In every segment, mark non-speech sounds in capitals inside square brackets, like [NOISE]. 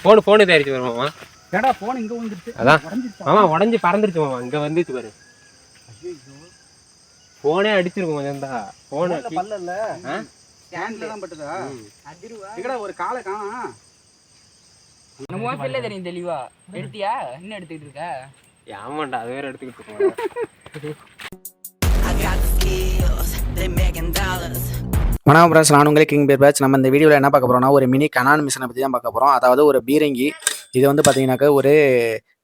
Phone phone தயாரிச்சு வரும் மாமா ஏடா போன் இங்க வந்துருச்சு அதான். மாமா உடஞ்சி பறந்துருச்சு மாமா. இங்க வந்துச்சு பாரு. ஃபோனே அடிச்சிருக்கும் கொஞ்சம் தான் ஃபோனு போன்ல பல்ல இல்ல ஆ? ஸ்டாண்ட்ல தான் பட்டுதா? அதிருவா எங்கடா ஒரு காலை காணா நம்ம தெரியும் தெளிவா. எடுத்தியா? இன்னும் எடுத்துக்கிட்டு இருக்க? ஆமாண்டா அது வேற எடுத்துக்கிட்டு இருக்கோம் I got the skills, they making dollars. வணக்கம் ஃப்ரெண்ட்ஸ் நான் உங்களே கிங் பேர் பேட்ச் நம்ம இந்த வீடியோவில் என்ன பார்க்க போகிறோம்னா ஒரு மினி கனான் மிஷினை பற்றி தான் பார்க்க போகிறோம் அதாவது ஒரு பீரங்கி. இது வந்து பார்த்தீங்கன்னாக்கா ஒரு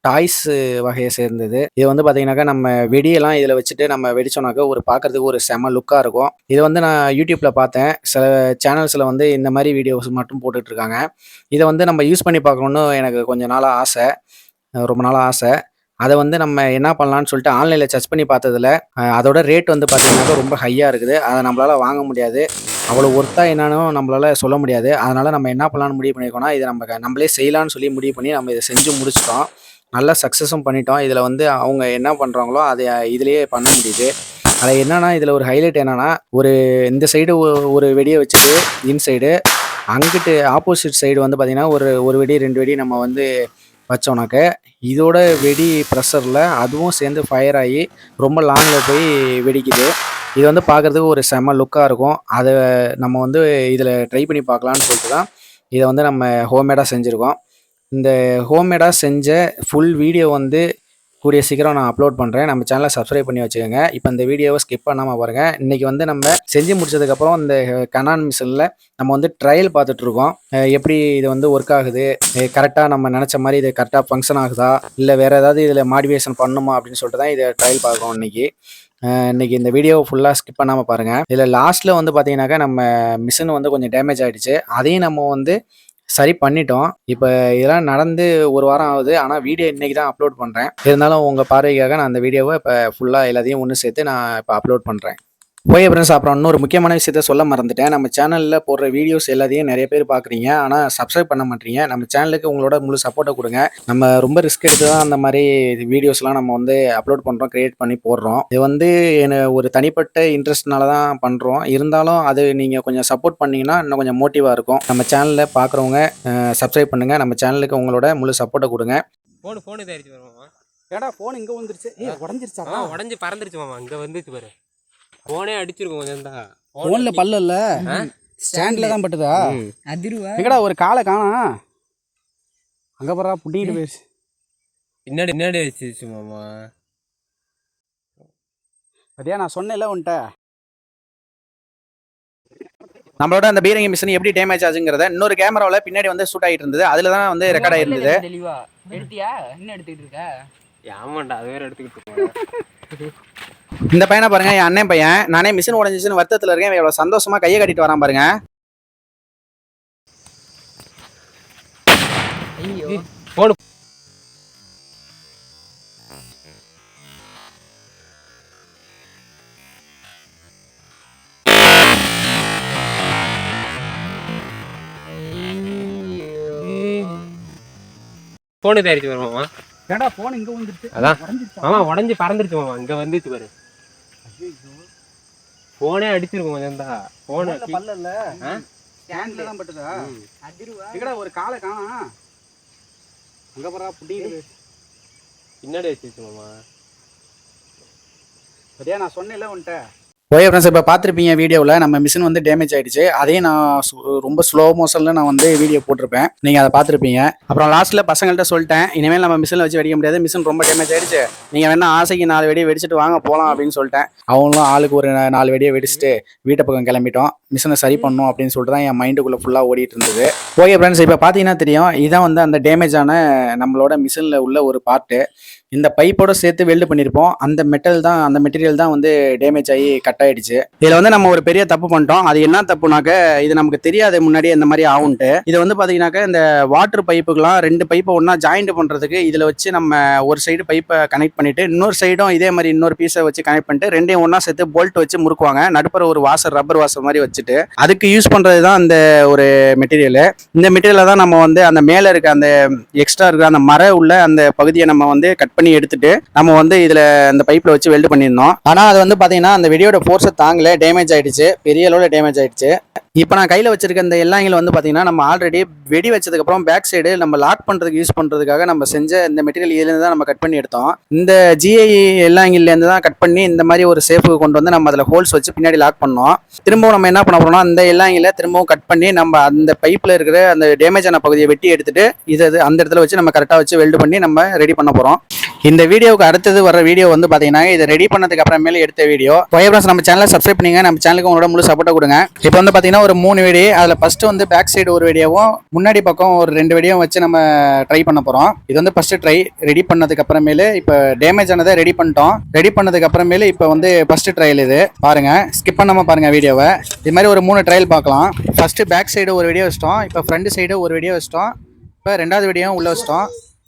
டாய்ஸ் வகையை சேர்ந்தது. இது வந்து பார்த்தீங்கன்னாக்கா நம்ம வெடியெல்லாம் இதில் வச்சுட்டு நம்ம வெடிச்சோம்னாக்கா ஒரு பார்க்கறதுக்கு ஒரு செம லுக்காக இருக்கும். இது வந்து நான் யூடியூப்பில் பார்த்தேன். சில சேனல்ஸில் வந்து இந்த மாதிரி வீடியோஸ் மட்டும் போட்டுட்ருக்காங்க இதை வந்து நம்ம யூஸ் பண்ணி பார்க்கணுன்னு எனக்கு கொஞ்ச நாளாக ஆசை. ரொம்ப நாளாக ஆசை. அதை வந்து நம்ம என்ன பண்ணலான்னு சொல்லிட்டு ஆன்லைனில் சர்ச் பண்ணி பார்த்ததுல அதோட ரேட் வந்து பார்த்திங்கனாக்கா ரொம்ப ஹையாக இருக்குது. அதை நம்மளால் வாங்க முடியாது. அவ்வளோ ஒர்த்தாக என்னன்னு நம்மளால சொல்ல முடியாது. அதனால் நம்ம என்ன பண்ணலாம்னு முடிவு பண்ணியிருக்கோம்னா இதை நம்ம நம்மளே செய்யலாம்னு சொல்லி முடிவு பண்ணி நம்ம இதை செஞ்சு முடிச்சிட்டோம். நல்லா சக்ஸஸும் பண்ணிட்டோம். இதில் வந்து அவங்க என்ன பண்ணுறாங்களோ அதை இதுலேயே பண்ண முடியுது. அதில் என்னன்னா இதில் ஒரு ஹைலைட் என்னன்னா ஒரு இந்த சைடு ஒரு வெடியை வச்சுட்டு இன்சைடு அங்கிட்டு ஆப்போசிட் சைடு வந்து பார்த்திங்கன்னா ஒரு ஒரு வெடி ரெண்டு வெடி நம்ம வந்து வச்சோம்னாக்க இதோட வெடி ப்ரெஷரில் அதுவும் சேர்ந்து ஃபயர் ஆகி ரொம்ப லாங்கில் போய் வெடிக்குது. இது வந்து பார்க்குறதுக்கு ஒரு செம லுக்காக இருக்கும். அதை நம்ம வந்து இதில் ட்ரை பண்ணி பார்க்கலான்னு சொல்லிட்டு தான் இதை வந்து நம்ம ஹோம்மேடாக செஞ்சுருக்கோம். இந்த ஹோம்மேடாக செஞ்ச ஃபுல் வீடியோ வந்து கூடிய சீக்கிரம் நான் அப்லோட் பண்ணுறேன் நம்ம சேனலை சப்ஸ்கிரைப் பண்ணி வச்சுக்கோங்க. இப்போ இந்த வீடியோவை ஸ்கிப் பண்ணாமல் பாருங்கள் இன்றைக்கி வந்து நம்ம செஞ்சு முடிச்சதுக்கப்புறம் இந்த கனான் மிஷினில் நம்ம வந்து ட்ரையல் பார்த்துட்ருக்கோம் எப்படி இது வந்து ஒர்க் ஆகுது? கரெக்டாக நம்ம நினச்ச மாதிரி இது கரெக்டாக ஃபங்க்ஷன் ஆகுதா? இல்லை வேறு ஏதாவது இதில் மாடிஃபிகேஷன் பண்ணுமா அப்படின்னு சொல்லிட்டு தான் இதை ட்ரையல் பார்க்குறோம் இன்றைக்கி இன்னைக்கு இந்த வீடியோ ஃபுல்லாக ஸ்கிப் பண்ணாமல் பாருங்கள் இதில் லாஸ்ட்டில் வந்து பார்த்தீங்கன்னாக்கா நம்ம மிஷின் வந்து கொஞ்சம் டேமேஜ் ஆகிடுச்சு அதையும் நம்ம வந்து சரி பண்ணிட்டோம். இப்போ இதெல்லாம் நடந்து ஒரு வாரம் ஆகுது. ஆனால் வீடியோ இன்னைக்கு தான் அப்லோட் பண்ணுறேன் இருந்தாலும் உங்கள் பார்வைக்காக நான் அந்த வீடியோவை இப்போ ஃபுல்லாக எல்லாத்தையும் ஒன்று சேர்த்து நான் இப்போ அப்லோட் பண்ணுறேன் ஃப்ரெண்ட்ஸ் அப்புறம் இன்னொரு முக்கியமான விஷயத்த சொல்ல மறந்துட்டேன். நம்ம சேனலில் போடுற வீடியோஸ் எல்லாத்தையும் நிறைய பேர் பார்க்குறீங்க ஆனால் சப்ஸ்கிரைப் பண்ண மாட்டீங்க. நம்ம சேனலுக்கு உங்களோட முழு சப்போர்ட்டை கொடுங்க. நம்ம ரொம்ப ரிஸ்க் எடுத்து தான் அந்த மாதிரி வீடியோஸ்லாம் நம்ம வந்து அப்லோட் பண்ணுறோம் க்ரியேட் பண்ணி போடுறோம். இது வந்து எனக்கு ஒரு தனிப்பட்ட இன்ட்ரெஸ்ட்னால தான் பண்ணுறோம் இருந்தாலும் அது நீங்கள் கொஞ்சம் சப்போர்ட் பண்ணீங்கன்னா இன்னும் கொஞ்சம் மோட்டிவாக இருக்கும். நம்ம சேனலில் பார்க்குறவங்க சப்ஸ்கிரைப் பண்ணுங்கள் நம்ம சேனலுக்கு உங்களோட முழு சப்போர்ட்டை கொடுங்க. ஃபோனு ஃபோனு தயாரிச்சு வரும் மாமா ஏடா போன் இங்க வந்துருச்சு. உடைஞ்சிருச்சா உடஞ்சி பறந்துருச்சு மாமா. இங்க வந்துச்சு பாரு. ஃபோனே அடிச்சிருக்கும் கொஞ்சம் தான் போன்ல பல்ல இல்ல? ஸ்டாண்ட்ல தான் பட்டுதா? அதிருவா. எங்கடா ஒரு காலை காணா? அங்க போறா புட்டிட்டு போயிருச்சு பின்னாடி பின்னாடி வச்சிருச்சு மாமா. அதே நான் சொன்னேன்ல உன்ட்ட நம்மளோட அந்த பீரங்கி மிஷின் எப்படி டேமேஜ் ஆச்சுங்கிறத இன்னொரு கேமராவில் பின்னாடி வந்து ஷூட் ஆகிட்டு இருந்தது. அதில் தான் வந்து ரெக்கார்ட் ஆயிருந்தது. தெளிவா. எடுத்தியா? இன்னும் எடுத்துக்கிட்டு இருக்க? ஆமாண்டா அது வேற எடுத்துக்கிட்டு [LAUGHS] இந்த பையனை பாருங்க என் அண்ணன் பையன். நானே மிஷின் உடஞ்சிச்சுன்னு வருத்தத்தில் இருக்கேன். இவன் எவ்வளவு சந்தோஷமா கையை கட்டிட்டு வரான் பாருங்க. ஐயோ. ஃபோனு ஃபோனு தயாரிச்சு வரும் மாமா. ஏடா போன் இங்க வந்துருச்சு அதான். மாமா உடஞ்சி பறந்துருச்சு மாமா. இங்க வந்துச்சு பாரு. ஃபோனே அடிச்சிருக்கும் கொஞ்சம் தான் போன்ல பல்ல இல்ல? ஸ்டாண்ட்ல தான் பட்டுதா? அதிருவா. எங்கடா ஒரு காலை காணா அங்க போறா போயிருச்சு பின்னாடி வச்சிருச்சு மாமா? அதே நான் சொன்னேன்ல உன்ட்ட ஓகே ஃப்ரெண்ட்ஸ் இப்போ பார்த்துருப்பீங்க வீடியோவில் நம்ம மிஷின் வந்து டேமேஜ் ஆகிடுச்சு அதையும் நான் ரொம்ப ஸ்லோ மோஷனில் நான் வந்து வீடியோ போட்டிருப்பேன். நீங்கள் அதை பார்த்துருப்பீங்க. அப்புறம் லாஸ்ட்டில் பசங்கள்கிட்ட சொல்லிட்டேன் இனிமேல் நம்ம மிஷினில் வச்சு வெடிக்க முடியாது. மிஷின் ரொம்ப டேமேஜ் ஆகிடுச்சு நீங்கள் வேணால் ஆசைக்கு நாலு வெடியை வெடிச்சிட்டு வாங்க போகலாம் அப்படின்னு சொல்லிட்டேன். அவங்களும் ஆளுக்கு ஒரு நாலு வெடியை வெடிச்சிட்டு வீட்டை பக்கம் கிளம்பிட்டோம். மிஷினை சரி பண்ணணும் அப்படின்னு சொல்லிட்டு தான் என் மைண்டுக்குள்ளே ஃபுல்லாக ஓடிட்டு இருந்தது. ஓகே ஃப்ரெண்ட்ஸ் இப்போ பார்த்தீங்கன்னா தெரியும். இதான் வந்து அந்த டேமேஜான நம்மளோட மிஷினில் உள்ள ஒரு பார்ட்டு இந்த பைப்போட சேர்த்து வெல்டு பண்ணியிருப்போம் அந்த மெட்டல் தான் அந்த மெட்டீரியல் தான் வந்து டேமேஜ் ஆகி கட் ஆயிடுச்சு. இதில் வந்து நம்ம ஒரு பெரிய தப்பு பண்ணிட்டோம். அது என்ன தப்புனாக்க இது நமக்கு தெரியாது முன்னாடி இந்த மாதிரி ஆகும்ட்டு. இது வந்து பார்த்தீங்கன்னாக்க இந்த வாட்டர் பைப்புக்கெல்லாம் ரெண்டு பைப்பை ஒன்றா ஜாயிண்ட் பண்ணுறதுக்கு இதில் வச்சு நம்ம ஒரு சைடு பைப்பை கனெக்ட் பண்ணிட்டு இன்னொரு சைடும் இதே மாதிரி இன்னொரு பீஸை வச்சு கனெக்ட் பண்ணிட்டு ரெண்டையும் ஒன்றா சேர்த்து போல்ட் வச்சு முறுக்குவாங்க. நடுப்புற ஒரு வாசர் ரப்பர் வாசர் மாதிரி வச்சுட்டு. அதுக்கு யூஸ் பண்ணுறது தான் அந்த ஒரு மெட்டீரியல் இந்த மெட்டீரியலை தான் நம்ம வந்து அந்த மேலே இருக்க அந்த எக்ஸ்ட்ரா இருக்கிற அந்த மர உள்ள அந்த பகுதியை நம்ம வந்து கட் பண்ணி எடுத்துட்டு நம்ம வந்து இதில் அந்த பைப்பில் வச்சு வெல்டு பண்ணியிருந்தோம். ஆனால் அது வந்து பார்த்தீங்கன்னா அந்த வெடியோட ஃபோர்ஸை தாங்கல. டேமேஜ் ஆயிடுச்சு. பெரிய அளவில் டேமேஜ் ஆயிடுச்சு. இப்போ நான் கையில் வச்சிருக்க இந்த எல்லாங்கில் வந்து பார்த்தீங்கன்னா நம்ம ஆல்ரெடி வெடி வச்சதுக்கப்புறம் பேக் சைடு நம்ம லாக் பண்ணுறதுக்கு யூஸ் பண்ணுறதுக்காக நம்ம செஞ்ச இந்த மெட்டீரியல் இதுலேருந்து தான் நம்ம கட் பண்ணி எடுத்தோம். இந்த ஜிஐ எல்லாங்கிலேருந்து தான் கட் பண்ணி இந்த மாதிரி ஒரு சேஃபுக்கு கொண்டு வந்து நம்ம அதில் ஹோல்ஸ் வச்சு பின்னாடி லாக் பண்ணோம். திரும்பவும் நம்ம என்ன பண்ண போகிறோம்னா அந்த எல்லாங்கில திரும்பவும் கட் பண்ணி நம்ம அந்த பைப்பில் இருக்கிற அந்த டேமேஜ் ஆன பகுதியை வெட்டி எடுத்துட்டு இது அந்த இடத்துல வச்சு நம்ம கரெக்டாக வச்சு வெல்டு பண்ணி நம்ம ரெடி பண்ண போகிறோம் இந்த வீடியோவுக்கு அடுத்தது வர வீடியோ வந்து பார்த்தீங்கன்னா இதை ரெடி பண்ணதுக்கு அப்புறமேலே எடுத்த வீடியோ ஒயர்பிராஸ் நம்ம சேனலை சப்ஸ்கிரைப் பண்ணுங்க நம்ம சேனலுக்கு உங்களோட முழு சப்போர்ட்டை கொடுங்க. இப்போ வந்து பார்த்தீங்கன்னா ஒரு மூணு வெடி அதில் ஃபர்ஸ்ட் வந்து பேக் சைடு ஒரு வெடியாவும் முன்னாடி பக்கம் ஒரு ரெண்டு வெடியும் வச்சு நம்ம ட்ரை பண்ண போகிறோம் இது வந்து ஃபர்ஸ்ட் ட்ரை ரெடி பண்ணதுக்கு அப்புறமேலு இப்போ டேமேஜ் ஆனதை ரெடி பண்ணிட்டோம். ரெடி பண்ணதுக்கு அப்புறமேலு இப்போ வந்து ஃபர்ஸ்ட் ட்ரையல் இது. பாருங்க ஸ்கிப் பண்ணாம பாருங்க வீடியோவை இது மாதிரி ஒரு மூணு ட்ரையல் பார்க்கலாம். ஃபர்ஸ்ட் பேக் சைடு ஒரு வீடியோ வச்சிட்டோம். இப்போ ஃப்ரண்ட் சைடு ஒரு வீடியோ வச்சிட்டோம். இப்போ ரெண்டாவது வீடியோவும் உள்ள வச்சிட்டோம்.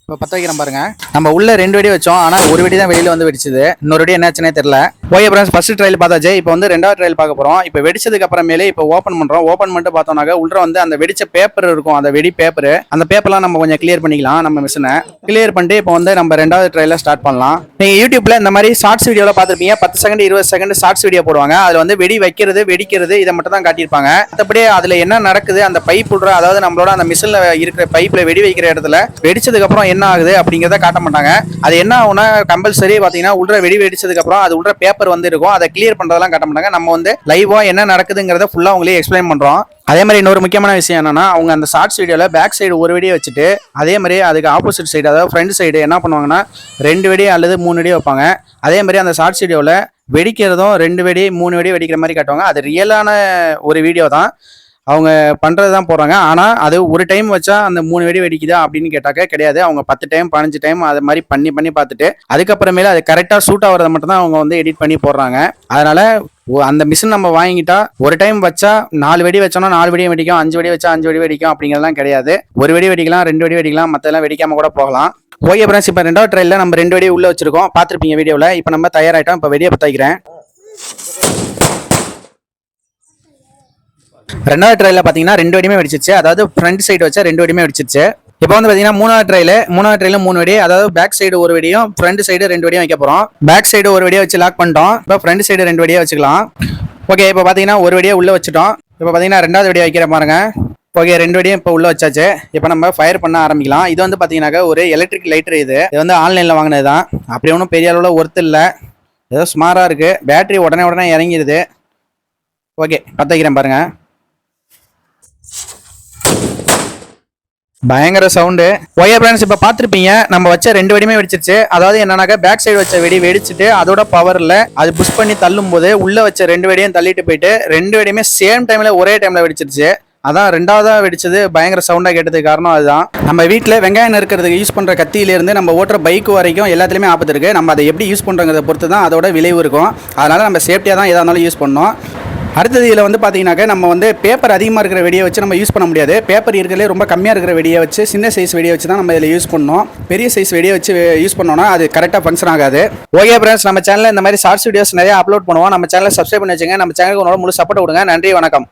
இப்போ பற்ற வைக்கிறேன் பாருங்க. நம்ம உள்ள ரெண்டு வெடி வச்சோம். ஆனால் ஒரு வெடி தான் வெளியில் வந்து வெடிச்சது. இன்னொரு வெடி என்னாச்சுன்னே தெரில ஓகே ஃப்ரெண்ட்ஸ் ஃபஸ்ட்டு ட்ரையல் பார்த்தாச்சு இப்போ வந்து ரெண்டாவது ட்ரையல் பார்க்க போகிறோம் இப்போ வெடிச்சதுக்கு அப்புறமேலே இப்போ ஓப்பன் பண்ணுறோம் ஓப்பன் பண்ணிட்டு பார்த்தோம்னாக்க உள்ள வந்து அந்த வெடிச்ச பேப்பர் இருக்கும் அந்த வெடி பேப்பர் அந்த பேப்பர்லாம் நம்ம கொஞ்சம் கிளியர் பண்ணிக்கலாம் நம்ம மிஷினை கிளியர் பண்ணிட்டு இப்போ வந்து நம்ம ரெண்டாவது ட்ரையில ஸ்டார்ட் பண்ணலாம். நீங்கள் யூடியூப்ல இந்த மாதிரி ஷார்ட்ஸ் வீடியோவில் பார்த்துருப்பீங்க. பத்து செகண்ட் இருபது செகண்ட் ஷார்ட்ஸ் வீடியோ போடுவாங்க. அதில் வந்து வெடி வைக்கிறது வெடிக்கிறது இதை மட்டும் தான் காட்டியிருப்பாங்க. மற்றபடியே அதில் என்ன நடக்குது அந்த பைப் விடுற அதாவது நம்மளோட அந்த மிஷினில் இருக்கிற பைப்பில் வெடி வைக்கிற இடத்துல வெடிச்சதுக்கு அப்புறம் என்ன ஆகுது அப்படிங்கிறத காட்ட மாட்டாங்க. அது என்ன ஆகுனா கம்பல்சரி பார்த்தீங்கன்னா உள்ள வெடி வெடிச்சதுக்கு அப்புறம் அது உள்ள பேப்பர் வந்து இருக்கும் அதை கிளியர் பண்றதெல்லாம் காட்ட மாட்டாங்க. நம்ம வந்து லைவா என்ன நடக்குதுங்கிறத ஃபுல்லா அவங்களே எக்ஸ்பிளைன் பண்றோம். அதே மாதிரி இன்னொரு முக்கியமான விஷயம் என்னன்னா அவங்க அந்த ஷார்ட்ஸ் வீடியோல பேக் சைடு ஒரு வெடியை வச்சுட்டு அதே மாதிரி அதுக்கு ஆப்போசிட் சைடு அதாவது ஃப்ரண்ட் சைடு என்ன பண்ணுவாங்கன்னா ரெண்டு வெடி அல்லது மூணு வெடி வைப்பாங்க. அதே மாதிரி அந்த ஷார்ட்ஸ் வீடியோவில் வெடிக்கிறதும் ரெண்டு வெடி மூணு வெடி வெடிக்கிற மாதிரி காட்டுவாங்க. அது ரியலான ஒரு வீடியோ தான். அவங்க பண்ணுறது தான் போடுறாங்க ஆனால் அது ஒரு டைம் வச்சா அந்த மூணு வெடி வெடிக்குதா அப்படின்னு கேட்டாக்க கிடையாது. அவங்க பத்து டைம் பதினஞ்சு டைம் அது மாதிரி பண்ணி பண்ணி பார்த்துட்டு அதுக்கப்புறமேல அது கரெக்டாக சூட் ஆகிறத மட்டும் தான் அவங்க வந்து எடிட் பண்ணி போடுறாங்க. அதனால அந்த மிஷின் நம்ம வாங்கிட்டா ஒரு டைம் வச்சா நாலு வெடி வச்சோம்னா நாலு வெடியும் வெடிக்கும் அஞ்சு வெடி வச்சா அஞ்சு வெடி வெடிக்கும் அப்படிங்கிறதெல்லாம் கிடையாது. ஒரு வெடி வெடிக்கலாம் ரெண்டு வெடி வெடிக்கலாம் மற்றெல்லாம் வெடிக்காம கூட போகலாம். ஓகே ஃப்ரெண்ட்ஸ் இப்போ ரெண்டாவது ட்ரெயிலில் நம்ம ரெண்டு வெடி உள்ளே வச்சிருக்கோம். பார்த்துருப்பீங்க வீடியோவில் இப்போ நம்ம தயாராகிட்டோம் இப்போ வெடியை பற்ற வைக்கிறேன் ரெண்டாவது ட்ரையில் பார்த்தீங்கன்னா ரெண்டு வெடியுமே வெடிச்சிச்சு அதாவது ஃப்ரண்ட் சைடு வச்சா ரெண்டு வெடியுமே வெடிச்சிச்சு இப்போ வந்து பார்த்தீங்கன்னா மூணாவது ட்ரையில் மூணாவது ட்ரையில் மூணு வெடி அதாவது பேக் சைடு ஒரு வெடியும் ஃப்ரண்ட் சைடு ரெண்டு வெடியும் வைக்க போகிறோம் பேக் சைடு ஒரு வெடியை வச்சு லாக் பண்ணிட்டோம். இப்போ ஃப்ரண்ட் சைடு ரெண்டு வெடியை வச்சுக்கலாம். ஓகே இப்போ பார்த்தீங்கன்னா ஒரு வெடியை உள்ளே வச்சுட்டோம். இப்போ பார்த்தீங்கன்னா ரெண்டாவது வெடியை வைக்கிற பாருங்க. ஓகே ரெண்டு வெடியும் இப்போ உள்ளே வச்சாச்சு. இப்போ நம்ம ஃபயர் பண்ண ஆரம்பிக்கலாம். இது வந்து பார்த்தீங்கன்னாக்கா ஒரு எலக்ட்ரிக் லைட்டர் இது. இது வந்து ஆன்லைனில் வாங்கினது தான் அப்படி ஒன்றும் பெரிய அளவில் ஒர்த்து இல்லை. ஏதோ ஸ்மாராக இருக்குது பேட்டரி உடனே உடனே இறங்கிடுது ஓகே பற்ற வைக்கிறேன் பாருங்கள் பயங்கர சவுண்டு ஒயர் பிரான்ஸ் இப்போ பார்த்துருப்பீங்க. நம்ம வச்ச ரெண்டு வெடியுமே வெடிச்சிருச்சு. அதாவது என்னன்னாக்கா பேக் சைடு வச்ச வெடி வெடிச்சிட்டு அதோட பவரில் அது புஷ் பண்ணி தள்ளும் போது உள்ளே வச்ச ரெண்டு வெடியும் தள்ளிட்டு போயிட்டு ரெண்டு வெடியுமே சேம் டைமில் ஒரே டைமில் வெடிச்சிருச்சு. அதான் ரெண்டாவதா வெடிச்சது பயங்கர சவுண்டா கேட்டதுக்கு காரணம் அதுதான். நம்ம வீட்டில் வெங்காயம் நறுக்கிறதுக்கு யூஸ் பண்ற கத்தியிலேருந்து நம்ம ஓட்டுற பைக் வரைக்கும் எல்லாத்துலேயுமே ஆபத்து இருக்கு. நம்ம அதை எப்படி யூஸ் பண்றோங்கிறத பொறுத்து தான் அதோட விளைவு இருக்கும். அதனால நம்ம சேஃப்டியாக தான் எதாக இருந்தாலும் யூஸ் பண்ணோம் அடுத்தது இதில் வந்து பார்த்தீங்கன்னாக்கா நம்ம வந்து பேப்பர் அதிகமாக இருக்கிற வெடியை வச்சு நம்ம யூஸ் பண்ண முடியாது. பேப்பர் இருக்கிறதுலே ரொம்ப கம்மியாக இருக்கிற வெடியை வச்சு சின்ன சைஸ் வெடியை வச்சு தான் நம்ம இதில் யூஸ் பண்ணோம். பெரிய சைஸ் வெடியை வச்சு யூஸ் பண்ணோம்னா அது கரெக்டாக ஃபங்க்ஷன் ஆகாது. ஓகே ஃப்ரெண்ட்ஸ் நம்ம சேனலில் இந்த மாதிரி ஷார்ட்ஸ் வீடியோஸ் நிறைய அப்லோட் பண்ணுவோம். நம்ம சேனலை சப்ஸ்கிரைப் பண்ணி வச்சுங்க நம்ம சேனலுக்கு உங்களோட முழு சப்போர்ட் கொடுங்க. நன்றி வணக்கம்.